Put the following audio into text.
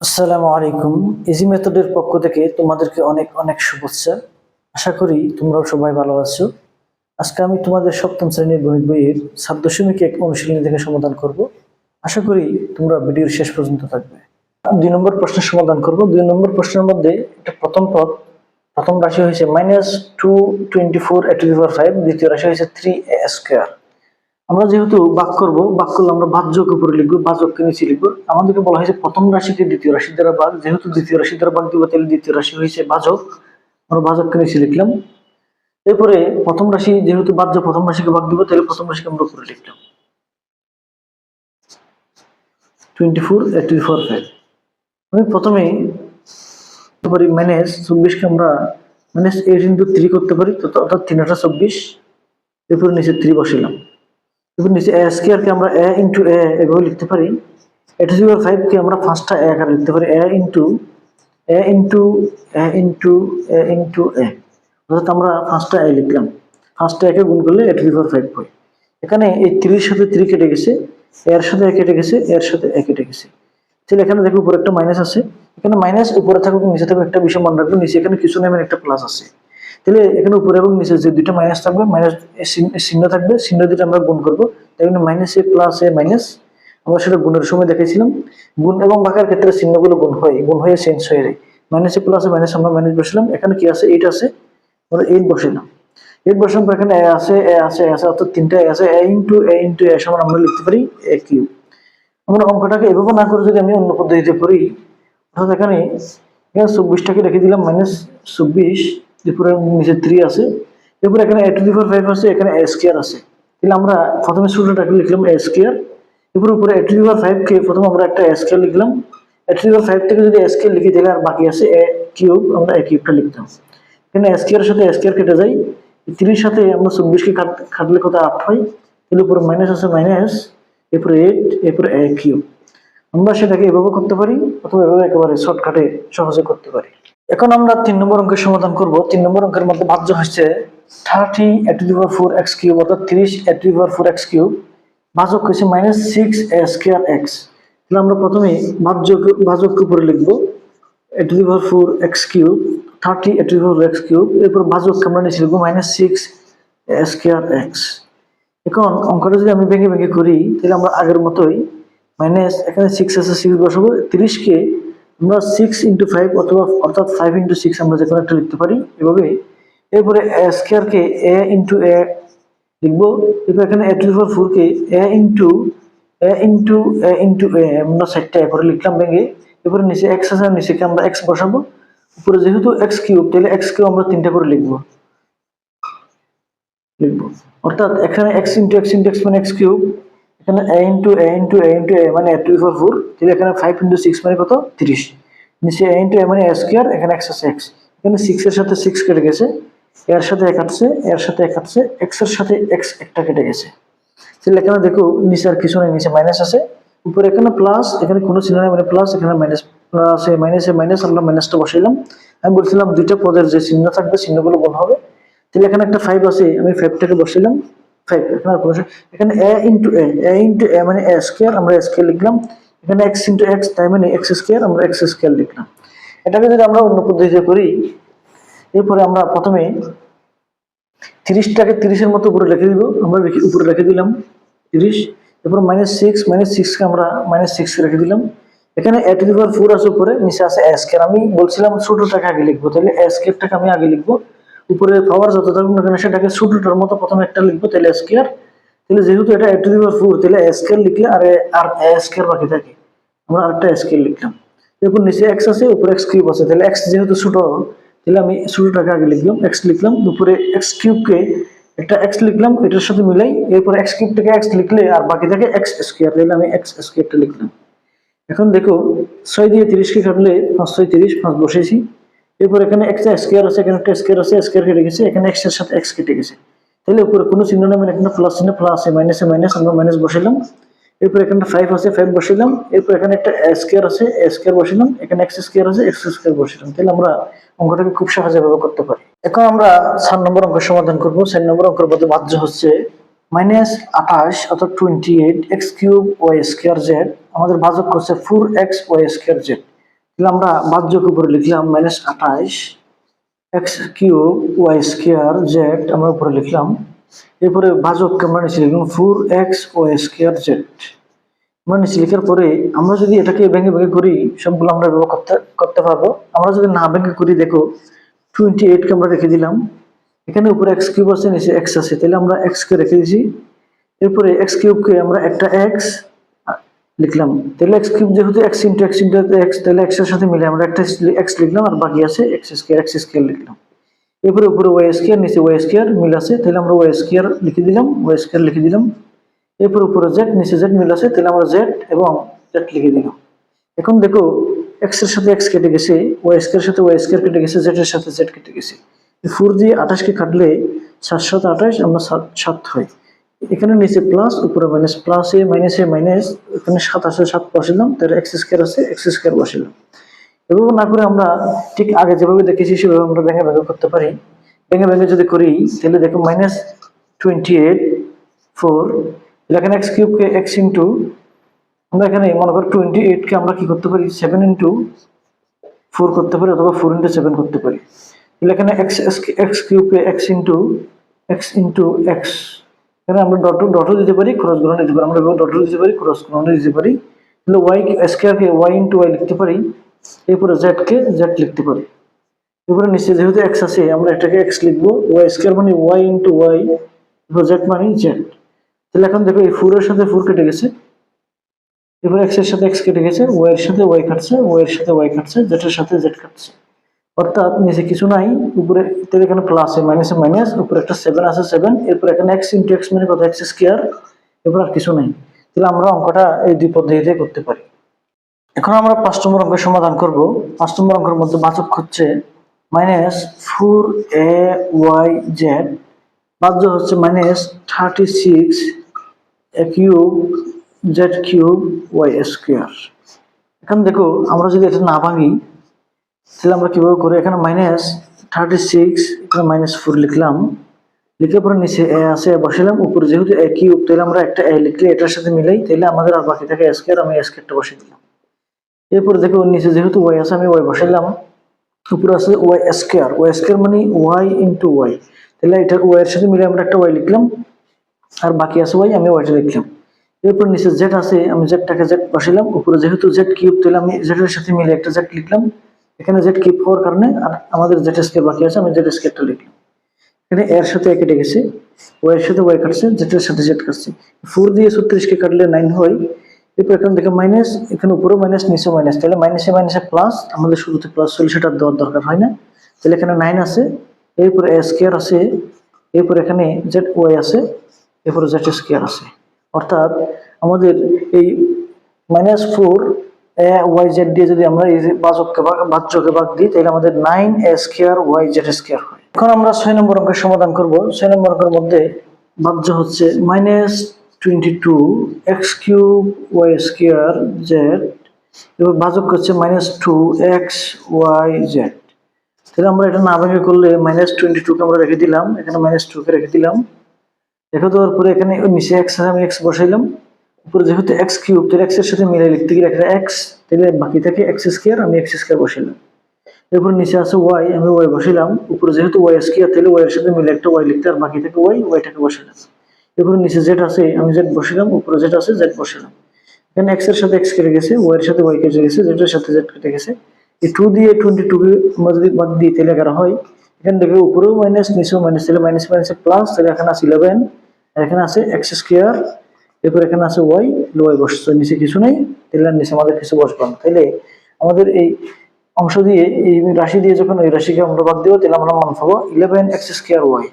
আসসালামু আলাইকুম। ইজি মেথডের পক্ষ থেকে তোমাদেরকে অনেক অনেক শুভেচ্ছা। আশা করি তোমরাও সবাই ভালো আছো। আজকে আমি তোমাদের সপ্তম শ্রেণির গণিত বইয়ের সাত দশমিক এক অনুশীলনী থেকে সমাধান করব। আশা করি তোমরা ভিডিওর শেষ পর্যন্ত থাকবে। দুই নম্বর প্রশ্নের সমাধান করব। দুই নম্বর প্রশ্নের মধ্যে একটা প্রথম পদ, প্রথম রাশি হয়েছে minus two twenty four a to five দ্বিতীয় রাশি হয়েছে থ্রি এ স্কোয়ার আমরা যেহেতু বাক করব, বাক করলে আমরা ভাজ্যক উপরে লিখব ভাজককে নিচে লিখব। আমাদেরকে বলা হয়েছে প্রথম রাশিকে দ্বিতীয় রাশি দ্বারা ভাগ যেহেতু দ্বিতীয় রাশি দ্বারা ভাগ দিব, তাহলে দ্বিতীয় রাশি হয়েছে ভাজক আমরা ভাজককে নিচে লিখলাম। এরপরে প্রথম রাশি যেহেতু বাহ্য, প্রথম রাশিকে ভাগ দিব, তাহলে প্রথম রাশিকে আমরা উপরে লিখলাম। Twenty four eighty four five আমি প্রথমে পারি মাইনাস চব্বিশকে আমরা মাইনাস এইট ইন্টু থ্রি করতে পারি অর্থাৎ তিন আটা চব্বিশ। এরপরে নিচে থ্রি বসালাম নিচে এ আমরা এ ইন্টু এ এভাবে লিখতে পারি। এটা যদি ফাইভকে আমরা ফার্স্টটা এ আকারে লিখতে পারি। A into a into a into a into a অর্থাৎ আমরা ফার্স্টটা এ লিখলাম। ফার্স্টটা একে গুণ করলে এ টু ফাইভ হয়। এখানে এই থ্রির সাথে থ্রি কেটে গেছে। এর সাথে এ কেটে গেছে, এর সাথে এ কেটে গেছে। তাহলে এখানে দেখো উপরে একটা মাইনাস আছে। এখানে মাইনাস উপরে থাকুক, নিচে থাকুক একটা বিষয় মনে রাখব। নিচে এখানে কিছু নেই একটা প্লাস আছে। তাহলে এখানে উপরে এবং নিচে যে দুইটা মাইনাস থাকবে মাইনাস চিহ্ন থাকবে, চিহ্ন দুটো আমরা গুণ করব। তাই জন্য minus a plus a minus আমরা সেটা গুণের সময় দেখেছিলাম গুণ এবং ভাগের ক্ষেত্রে চিহ্নগুলো গুণ হয়, গুণ হয়ে চেঞ্জ হয়ে যায়। Minus a plus a minus আমরা মাইনাস বসলাম, এখানে কি আছে? এইট আছে। আমরা এইট বসালাম এইট বসালাম পর এখানে এ আছে এ আছে এ আছে, অর্থাৎ তিনটা এ আছে। এ ইন্টু এ ইন্টু এ সমান আমরা লিখতে পারি এ কিউ আমরা অঙ্কটাকে এভাবে না করে যদি আমি অন্য পদ্ধতিতে করি অর্থাৎ এখানে এখানে চব্বিশটাকে রেখে দিলাম মাইনাস চব্বিশ। এরপরে নিচে থ্রি আছে। এরপরে এখানে এ টু ফাইভ আছে, এখানে এ স্কোয়ার আছে। তাহলে আমরা প্রথমে লিখলাম? এ স্কোয়ার এরপরে উপরে এ টু প্রথমে আমরা একটা লিখলাম। এ টু ফাইভ থেকে যদি আর বাকি আছে এ কিউব আমরা এ কিউবটা লিখতাম। এখানে সাথে কেটে যায়। থ্রির সাথে আমরা চব্বিশকে কাট কত আট হয়? তাহলে উপরে মাইনাস আছে মাইনাস এরপরে এইট এরপরে এ কিউব আমরা সেটাকে এভাবে করতে পারি, অথবা এভাবে একেবারে শর্টকাটে সহজে করতে পারি। এখন আমরা তিন নম্বর অঙ্কের সমাধান করব। তিন নম্বর অঙ্কের মধ্যে ভাজ্য হচ্ছে thirty a to the four x cube অর্থাৎ তিরিশ a to the power four x cube ভাজক হচ্ছে minus six a square x তাহলে আমরা প্রথমে ভাজ্য ভাজককে উপরে লিখব। A to the four x cube thirty a to the power x cube এরপর ভাজককে আমরা নিচে লিখব minus six a square x এখন অঙ্কটা যদি আমি ভেঙে ভেঙে করি, তাহলে আমরা আগের মতোই মাইনাস এখানে সিক্স আছে সিক্স বসাবো, তিরিশকে আমরা সিক্স ইন্টু ফাইভ অথবা অর্থাৎ ফাইভ ইন্টু সিক্স আমরা যে কোনো একটা লিখতে পারি। এভাবে এরপরে স্কোয়ারকে এ ইন্টু এ লিখব। এরপর এখানে এ টু ফোর ফোরকে a into a into a into a আমরা সাইডটা এ করে লিখলাম ভেঙে। এরপরে নিচে এক্স আছে নিচেকে আমরা এক্স বসাবো। উপরে যেহেতু এক্স কিউব তাহলে এক্স কিউব আমরা তিনটা করে লিখব। লিখব। অর্থাৎ এখানে x into x into x মানে এক্স কিউব এখানে a into a into a into a মানে টু ফোর ফোর তাহলে এখানে ফাইভ ইন্টু সিক্স মানে কত? তিরিশ। নিচে এ ইন্টু এ মানে এ স্কোয়ার এখানে এক্স আছে এক্স এখানে সিক্সের সাথে সিক্স কেটে গেছে এর সাথে এক কাটছে এর সাথে এক কাটছে এক্সের সাথে এক্স একটা কেটে গেছে। তাহলে এখানে দেখো, নিচে আর কিছু নেই, নিচে মাইনাস আছে। উপরে এখানে প্লাস এখানে কোনো চিহ্ন নেই মানে প্লাস এখানে মাইনাস প্লাসে মাইনাসে মাইনাস আমরা মাইনাসটা বসাইলাম। আমি বলছিলাম দুইটা পদের যে চিহ্ন থাকবে, চিহ্নগুলো গুণ হবে। তাহলে এখানে একটা ফাইভ আছে, আমি ফাইভটাকে বসাইলাম। ফাইভ এখানে মানে আমরা মানে তিরিশের মতো উপরে দিব। আমরা উপরে রেখে দিলাম তিরিশ। এরপর মাইনাস সিক্স মাইনাস সিক্সকে আমরা মাইনাস সিক্স রেখে দিলাম। এখানে ফোর আছে উপরে, নিচে আছে এস আমি বলছিলাম ছোটোটাকে আগে লিখব, তাহলে এস আমি আগে লিখব। উপরে পাওয়ার যত থাকুক না কেন সেটাকে ছোটোটার মতো প্রথমে একটা লিখব, তাহলে এস কেয়ার তাহলে যেহেতু এটা এ টু ফোর তাহলে এস কেয়ার লিখলে আর আর এস কেয়ার বাকি থাকে। আমরা আরেকটা এস কেয়ার লিখলাম। এরপর নিচে এক্স আছে, উপরে এক্স কিউব আছে। তাহলে এক্স যেহেতু ছোটো তাহলে আমি ছোটোটাকে আগে লিখলাম। এক্স লিখলাম উপরে এক্স কিউবকে একটা এক্স লিখলাম, এটার সাথে মিলাই এরপর এক্স কিউবটাকে এক্স লিখলে আর বাকি থাকে এক্স স্কোয়ার তাহলে আমি এক্স স্কোয়ারটা লিখলাম। এখন দেখো, ছয় দিয়ে তিরিশকে কাটলে পাঁচ ছয় তিরিশ, পাঁচ বসেছি এরপর এখানে একটা স্কোয়ার আছে, এখানে একটা স্কোয়ার আছে স্কোয়ার কেটে গেছে, এখানে এক্সের সাথে এক্স কেটে গেছে। তাহলে উপরে কোনো চিহ্ন নেই মানে এখানে প্লাস চিহ্ন প্লাস মাইনাসে মাইনাস আমরা মাইনাস বসাইলাম। এরপর এখানে ফাইভ আছে ফাইভ বসাইলাম। এরপর এখানে একটা স্কোয়ার আছে স্কোয়ার বসাইলাম। এখানে এক্স স্কোয়ার আছে এক্স স্কোয়ার বসাইলাম। তাহলে আমরা অঙ্কটাকে খুব সহজে ব্যবহার করতে পারি। এখন আমরা চার নম্বর অঙ্কের সমাধান করব। চার নম্বর অঙ্কের মধ্যে বাহ্য হচ্ছে মাইনাস আঠাশ অর্থাৎ twenty eight x cube y square z আমাদের ভাজক করছে four x y square z আমরা বাহ্যক উপরে লিখলাম মাইনাস আঠাইশ x cube y square z আমরা উপরে লিখলাম। এরপরে ভাজককে আমরা নিচে লিখলাম four x y square z আমরা নিচে লেখার পরে আমরা যদি এটাকে ভেঙে ভেঙে করি, সবগুলো আমরা ব্যবহার করতে করতে পারব। আমরা যদি না ভেঙে করি, দেখো টোয়েন্টি এইটকে আমরা রেখে দিলাম। এখানে উপরে এক্স কিউব আছে, নিচে এক্স আছে। তাহলে আমরা এক্স কে রেখে দিয়েছি। এরপরে এক্স কিউবকে আমরা একটা এক্স লিখলাম। তাহলে এক্স কিউব যেহেতু x into x into x তাহলে এক্সের সাথে মিলে আমরা একটা এক্স লিখলাম আর বাকি আছে এক্স স্কোয়ার এক্স স্কোয়ার লিখলাম। এরপরে উপরে ওয়াই স্কোয়ার নিচে ওয়াই স্কোয়ার মিল আছে, তাহলে আমরা ওয়াই স্কোয়ার লিখে দিলাম ওয়াই স্কোয়ার লিখে দিলাম। এরপর উপরে জেড নিচে জেড মিল আছে, তাহলে আমরা জেড এবং জেড লিখে দিলাম। এখন দেখো এক্সের সাথে এক্স কেটে গেছে ওয়াই স্কোয়ার সাথে ওয়াই স্কোয়ার কেটে গেছে জেড এর সাথে জেড কেটে গেছে। ফোর দিয়ে আঠাশকে কাটলে সাত সাত আঠাশ, আমরা সাত সাত হয়। এখানে নিচে প্লাস উপরে minus plus a minus a minus এখানে সাত আছে, সাত বসালাম তাহলে এক্স স্কোয়ার আছে এক্স স্কোয়ার বসালাম এভাবে না করে আমরা ঠিক আগে যেভাবে দেখেছি, সেভাবে আমরা ভেঙে ভেঙে করতে পারি। ভেঙে ভেঙে যদি করি, তাহলে দেখো মাইনাস টোয়েন্টি এইট ফোর এখানে এক্স কিউবকে এক্স ইন্টু আমরা এখানে মনে করি টোয়েন্টি এইটকে আমরা কি করতে পারি? সেভেন ইন্টু ফোর করতে পারি, অথবা ফোর ইন্টু সেভেন করতে পারি। তাহলে এখানে x x কিউবকে x into x into x এখানে আমরা ডট ডটও দিতে পারি ক্রস গুণও দিতে পারি, আমরা ডটও দিতে পারি ক্রস গুণও দিতে পারি তাহলে ওয়াই স্কোয়ারকে ওয়াই ইন্টু ওয়াই লিখতে পারি, এরপরে জেডকে জেড লিখতে পারি। এরপরে নিচে যেহেতু এক্স আছে, আমরা এটাকে এক্স লিখব ওয়াই স্কোয়ার মানে ওয়াই ইন্টু ওয়াই এরপর জেড মানে জেড তাহলে এখন দেখো এই ফোরের সাথে ফোর কেটে গেছে। এবার এক্সের সাথে এক্স কেটে গেছে ওয়াই এর সাথে ওয়াই কাটছে ওয়াই এর সাথে ওয়াই কাটছে জেড এর সাথে জেড কাটছে। অর্থাৎ নিচে কিছু নাই, উপরে এখানে প্লাস মাইনাসে মাইনাস উপরে একটা সেভেন আছে সেভেন এরপর এখানে এক্স ইন্টু এক্স মানে কত? এক্স স্কোয়ার এরপর আর কিছু নাই। তাহলে আমরা অঙ্কটা এই দুই পদ্ধতিতে করতে পারি। এখন আমরা পাঁচ নম্বর অঙ্কের সমাধান করব। পাঁচ নম্বর অঙ্কের মধ্যে বাচক হচ্ছে minus four a y z বাহ্য হচ্ছে minus thirty six a cube z cube y square এখন দেখো, আমরা যদি এটা না ভাঙি তাহলে আমরা কীভাবে করি? এখানে মাইনাস থার্টি সিক্স এখানে মাইনাস ফোর লিখলাম। লিখে পরে নিচে এ আছে বসালাম উপরে যেহেতু এ কিউব তাহলে আমরা একটা এ লিখলে এটার সাথে মিলাই, তাহলে আমাদের আর বাকি থাকে স্কোয়ার আমি স্কোয়ারটা বসে দিলাম। এরপর দেখো, নিচে যেহেতু ওয়াই আছে, আমি ওয়াই বসাইলাম। উপরে আছে ওয়াই স্কোয়ার ওয়াই স্কোয়ার মানে ওয়াই ইন্টু ওয়াই তাহলে এটা ওয়াই এর সাথে মিলে আমরা একটা ওয়াই লিখলাম। আর বাকি আছে ওয়াই আমি ওয়াইটা লিখলাম। এরপর নিচে জেড আছে, আমি জেডটাকে জেড বসাইলাম। উপরে যেহেতু জেড কিউব তাহলে আমি জেডের সাথে মিলে একটা জেড লিখলাম। এখানে জেড কিউব হওয়ার কারণে আমাদের জেড স্কোয়ার বাকি আছে, আমি জেড স্কোয়ারটা লিখলাম। এখানে এর সাথে এ কেটে গেছে ওয়াই এর সাথে ওয়াই কাটছে জেডের সাথে জেড কাটছে। ফোর দিয়ে ছত্রিশকে কাটলে নাইন হয়। এরপর এখানে দেখে মাইনাস এখানে উপরেও মাইনাস নিচে মাইনাস তাহলে মাইনাসে মাইনাসে প্লাস আমাদের শুরুতে প্লাস চলে সেটা দেওয়ার দরকার হয় না। তাহলে এখানে নাইন আছে, এরপরে এ স্কোয়ার আছে, এরপর এখানে জেড ওয়াই আছে, এরপরে জেড স্কোয়ার আছে। অর্থাৎ আমাদের এই মাইনাস ফোর ওয়াই জেড দিয়ে যদি আমরা বাচককে ভাগ বাচ্চকে ভাগ দিই, তাহলে আমাদের nine a square y z square হয়। এখন আমরা ছয় নম্বর অঙ্কের সমাধান করব। ছয় নম্বর অঙ্কের মধ্যে বাহ্য হচ্ছে minus twenty two x cube y square z এবার ভাজক হচ্ছে minus two x y z তাহলে আমরা এটা না ভেঙে করলে মাইনাস টোয়েন্টি টুকে আমরা রেখে দিলাম। এখানে মাইনাস টুকে রেখে দিলাম। রেখে দেওয়ার পরে এখানে নিচে এক্স আমি এক্স বসাইলাম। উপরে যেহেতু এক্স কিউব, তাহলে এক্সের সাথে মিলাই লিখতে গেলে একটা এক্স তাহলে বাকি থাকে এক্স স্কোয়ার আমি এক্স স্কোয়ার বসাইলাম। এরপর নিচে আছে ওয়াই আমি ওয়াই বসিলাম উপরে যেহেতু ওয়াই স্কোয়ার তাহলে ওয়াই এর সাথে মিলে একটা ওয়াই লিখতে আর বাকি থাকে ওয়াই ওয়াইটাকে বসাইলাম। এরপর নিচে জেড আছে, আমি জেড বসিলাম উপরে জেড আছে জেড বসালাম এখানে এক্সের সাথে এক্স কেটে গেছে ওয়াই এর সাথে ওয়াই কেটে গেছে জেড এর সাথে জেড কেটে গেছে। এই টু দিয়ে টোয়েন্টি টু আমরা যদি বাদ দিই, তাহলে এগারো হয়। এখানে দেখবে উপরেও মাইনাস নিচেও মাইনাস তাহলে মাইনাস মাইনাসে প্লাস তাহলে এখানে আছে ইলেভেন এখানে আছে এক্স স্কোয়ার এরপর এখানে আছে, ওয়াই? ওয়াই বসছে। নিচে কিছু নেই? তেলের নিচে আমাদের কিছু বসবে না। তাহলে আমাদের এই অংশ দিয়ে, এই রাশি দিয়ে যখন ওই রাশিকে আমরা বাদ দেবো, তাহলে আমরা মান পাবো ইলেভেন এক্স স্কোয়ার ওয়াই